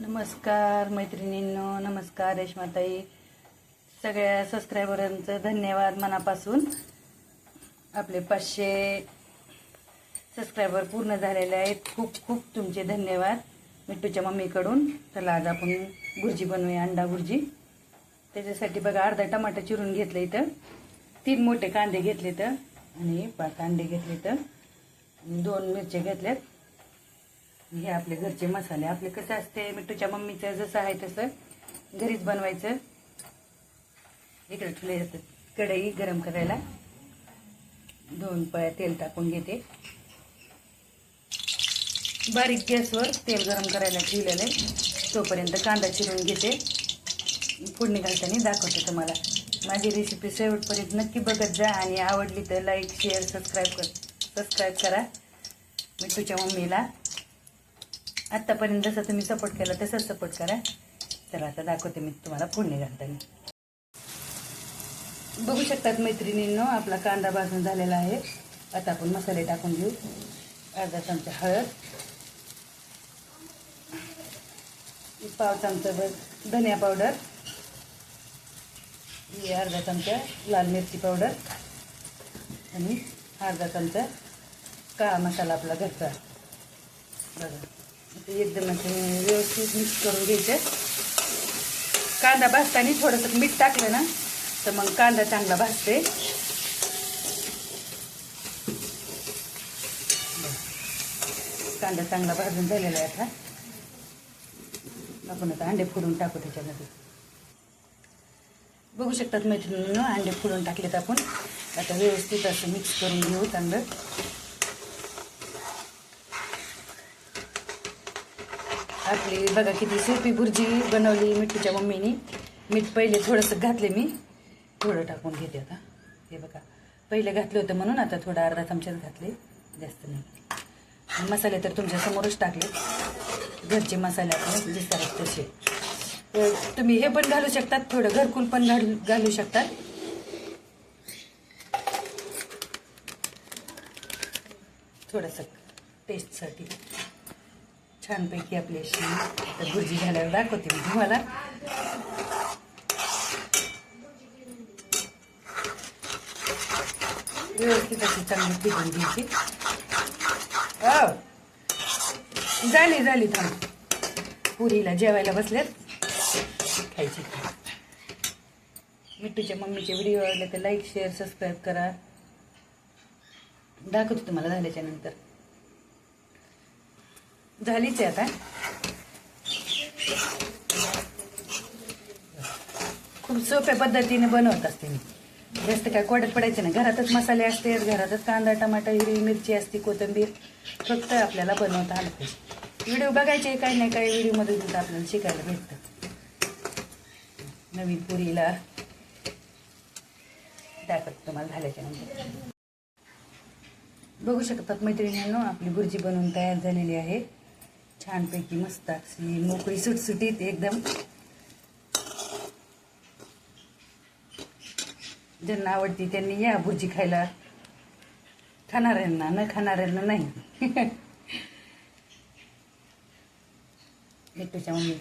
नमस्कार मैत्रिणींनो नमस्कार रेशमाताई. सगळ्या सबस्क्रायबरांचं धन्यवाद मनापासून. आपले पाचशे सबस्क्रायबर पूर्ण झालेले आहेत. खूप खूप तुमचे धन्यवाद. मिट्टूच्या मम्मीकडून. चला आज आपण भुर्जी बनवूया अंडा भुर्जी त्याच्यासाठी बघा अर्धा टमाटा चिरून घेतलं इथं. तीन मोठे कांदे घेतले तर आणि पाच कांदे घेतले तर दोन मिरच्या घेतल्यात. हे आपले घरचे मसाले. आपले कसं असते मिठूच्या मम्मीचं जसं आहे तसं घरीच बनवायचं. इकडे ठेवले जातात कढई गरम करायला. दोन पळ्या तेल टाकून घेते. बारीक गॅसवर तेल गरम करायला ठेवलेलं आहे. तोपर्यंत कांदा चिरून घेते. फोडणी घालताना दाखवते तुम्हाला. माझी रेसिपी शेवटपर्यंत नक्की बघत जा आणि आवडली तर लाईक शेअर सबस्क्राईब कर सबस्क्राईब करा. मिठूच्या मम्मीला. आत्तापर्यंत जसं तुम्ही सपोर्ट केला तसंच सपोर्ट करा. तर आता दाखवते मी तुम्हाला फोडणी घालताना. बघू शकतात मैत्रिणींनो आपला कांदा भाजून झालेला आहे. आता आपण मसाले टाकून घेऊ अर्धा चमचा हळद. पाव चमचा धनिया पावडर अर्धा चमचा लाल मिरची पावडर आणि अर्धा चमचा काळा मसाला आपला घरचा. बघा. एकदम व्यवस्थित मिक्स करून घ्यायचं. कांदा भाजताना थोडंसं मीठ टाकलं ना तर मग कांदा चांगला भाजते. कांदा चांगला भाजून झालेला आहे आता. आपण आता अंडे फोडून टाकू त्याच्यामध्ये. बघू शकतात मैत्रिणीनं अंडे फोडून टाकलेत आपण. आता व्यवस्थित असं मिक्स करून घेऊ चांगलं. आपली बघा किती सोपी भुर्जी बनवली मिठीच्या मम्मीनी. मीठ पहिले थोडंसं घातले मी. थोडं टाकून घेते आता. हे बघा पहिले घातलं होतं म्हणून आता थोडा अर्धा चमच्यात घातले. जास्त नाही. मसाले तर तुमच्यासमोरच टाकले. घरचे मसाले आपण दिसतात आहेत तसे तुम्ही हे पण घालू शकतात थोडं घरकुल पण घालू घालू शकतात. थोडंसं टेस्टसाठी छानपैकी आपली अशी तर भुर्जी झाल्यावर दाखवते मी तुम्हाला. व्यवस्थित अशी चांगली फिरून घ्यायची. हो झाली झाली थांब. पुरीला जेवायला बसल्यात खायची मिठूच्या मम्मीचे व्हिडिओ आवडले तर लाईक शेअर सबस्क्राईब करा. दाखवते तुम्हाला झाल्याच्यानंतर. झालीच आहे आता. खूप सोप्या पद्धतीने बनवत असते मी. जास्त काय कोड्यात पडायचं नाही. घरातच मसाले असते घरातच कांदा टमाटा हिरवी मिरची असते कोथिंबीर. फक्त आपल्याला बनवता आलं पाहिजे. व्हिडिओ बघायचे काही नाही काही व्हिडिओमध्ये सुद्धा आपल्याला शिकायला भेटतं. नवीन पुरीला दाखवत तुम्हाला झाल्याच्यानंतर. बघू शकतात मैत्रिणींनो आपली भुर्जी बनवून तयार झालेली आहे. छानपैकी मस्त अशी मोकळी सुटसुटीत एकदम. ज्यांना आवडती त्यांनी या भुर्जी खायला. खाणाऱ्यांना न खाणाऱ्यांना नाही. मिठूच्या मम्मी